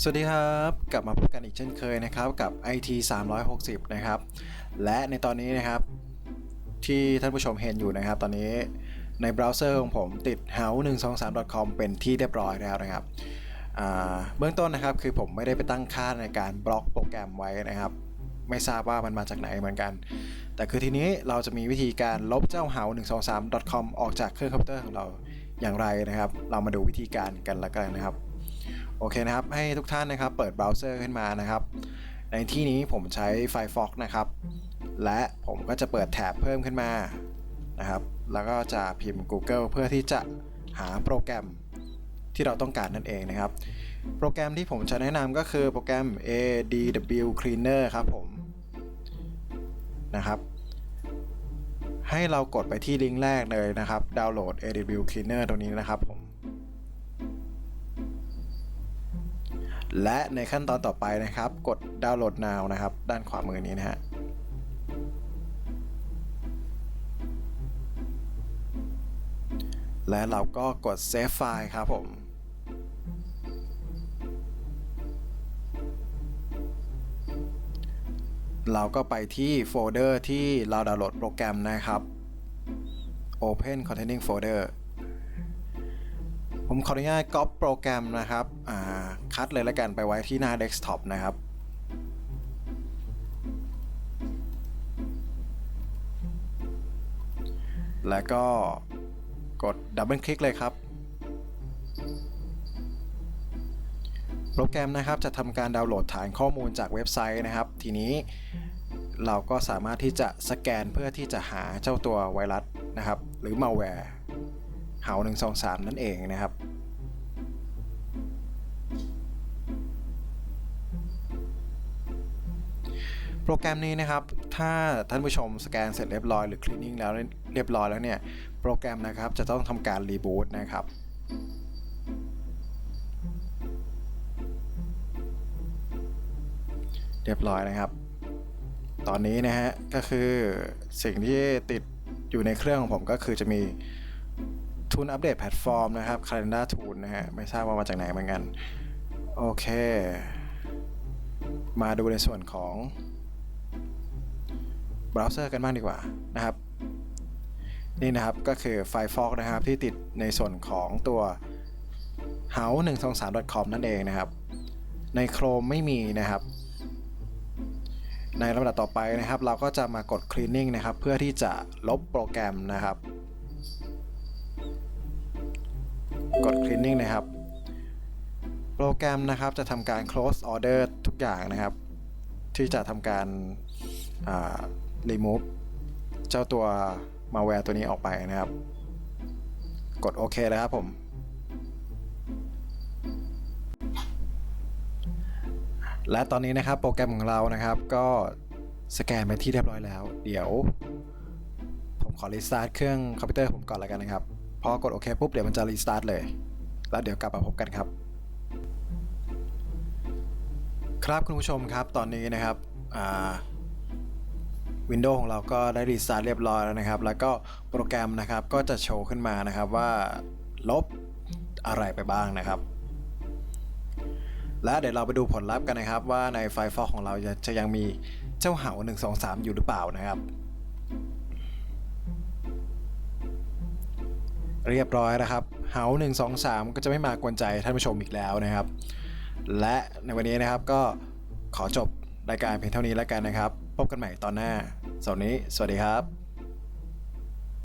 สวัสดีครับ กลับมาพบกันอีกเช่นเคยนะครับกับ IT 360 นะครับ และในตอนนี้นะครับ ที่ท่านผู้ชมเห็นอยู่นะครับ ตอนนี้ในเบราว์เซอร์ของผมติด h o w 1 2 3 com เป็นที่เรียบร้อยแล้วนะครับเบื้องต้นนะครับคือผมไม่ได้ไปตั้งค่าในการบล็อกโปรแกรมไว้นะครับ ไม่ทราบว่ามันมาจากไหนเหมือนกัน แต่คือทีนี้เราจะมีวิธีการลบเจ้า h o w 1 2 3 com ออกจากเครื่องคอมพิวเตอร์ของเราอย่างไรนะครับ เรามาดูวิธีการกันแล้วกันนะครับ โอเคนะครับ ให้ทุกท่านนะครับเปิดเบราว์เซอร์ขึ้นมานะครับ ในที่นี้ผมใช้ Firefox นะครับ และผมก็จะเปิดแท็บเพิ่มขึ้นมานะครับ แล้วก็จะพิมพ์ Google เพื่อที่จะหาโปรแกรมที่เราต้องการนั่นเองนะครับ โปรแกรมที่ผมจะแนะนำก็คือโปรแกรม ADW Cleaner ครับผมนะครับ ให้เรากดไปที่ลิงก์แรกเลยนะครับ ดาวน์โหลด ADW Cleaner ตรงนี้นะครับผม และในขั้นตอนต่อไปนะครับ กดดาวน์โหลด now นะครับ ด้านขวามือนี้นะฮะและเราก็กด save file ครับผมเราก็ไปที่โฟลเดอร์ที่เราดาวน์โหลดโปรแกรมนะครับ Open Containing Folder ผมขออนุญาตก๊อปโปรแกรมนะครับคัดเลยแล้วกันไปไว้ที่หน้า Desktop นะครับแล้วก็กดดับเบิลคลิกเลยครับ โปรแกรมนะครับจะทำการดาวน์โหลดฐานข้อมูลจากเว็บไซต์นะครับ ทีนี้เราก็สามารถที่จะสแกนเพื่อที่จะหาเจ้าตัวไวรัสนะครับ หรือ malware เฮา123 นั่นเองนะครับ โปรแกรมนี้นะครับ ถ้าท่านผู้ชมสแกนเสร็จเรียบร้อยหรือ cleaning แล้วเรียบร้อยแล้วเนี่ย โปรแกรมนะครับจะต้องทำการรีบูตนะครับเรียบร้อยนะครับ ตอนนี้นะฮะก็คือสิ่งที่ติดอยู่ในเครื่องของผมก็คือจะมี ทุนอัปเดตแพลตฟอร์มนะครับ Calendar Tool นะฮะ ไม่ทราบว่ามาจากไหนเหมือนกัน โอเค มาดูในส่วนของเบราว์เซอร์กันบ้างดีกว่านะครับ นี่นะครับก็คือ Firefox นะครับ ที่ติดในส่วนของตัว h o w 1 2 3 com นั่นเองนะครับ ใน Chrome ไม่มีนะครับ ในลำดับต่อไปนะครับ เราก็จะมากด cleaning นะครับ เพื่อที่จะลบโปรแกรมนะครับ กด cleaning นะครับ โปรแกรมนะครับจะทำการ close order ทุกอย่างนะครับ ที่จะทำการ remove เจ้าตัว malware ตัวนี้ออกไปนะครับ กดโอเคเลยครับผมและตอนนี้นะครับโปรแกรมของเรานะครับก็สแกนไปที่เรียบร้อยแล้ว เดี๋ยว ผมขอรีสตาร์ทเครื่องคอมพิวเตอร์ผมก่อนแล้วกันนะครับ พอกดโอเคปุ๊บเดี๋ยวมันจะรีสตาร์ทเลย แล้วเดี๋ยวกลับมาพบกันครับ ครับคุณผู้ชมครับตอนนี้นะครับวินโดว์ของเราก็ได้รีสตาร์ทเรียบร้อยแล้วนะครับ แล้วก็โปรแกรมนะครับก็จะโชว์ขึ้นมานะครับว่าลบอะไรไปบ้างนะครับ และเดี๋ยวเราไปดูผลลัพธ์กันนะครับ ว่าในไฟล์ฟอกของเราจะจะยังมีเจ้าเหา1 2 3 อยู่หรือเปล่านะครับ เรียบร้อยนะครับเหา1 2 3ก็จะไม่มากวนใจท่านผู้ชมอีกแล้วนะครับ และในวันนี้นะครับก็ขอจบรายการเพียงเท่านี้แล้วกันนะครับ พบกันใหม่ตอนหน้าสวัสดีสวัสดีครับ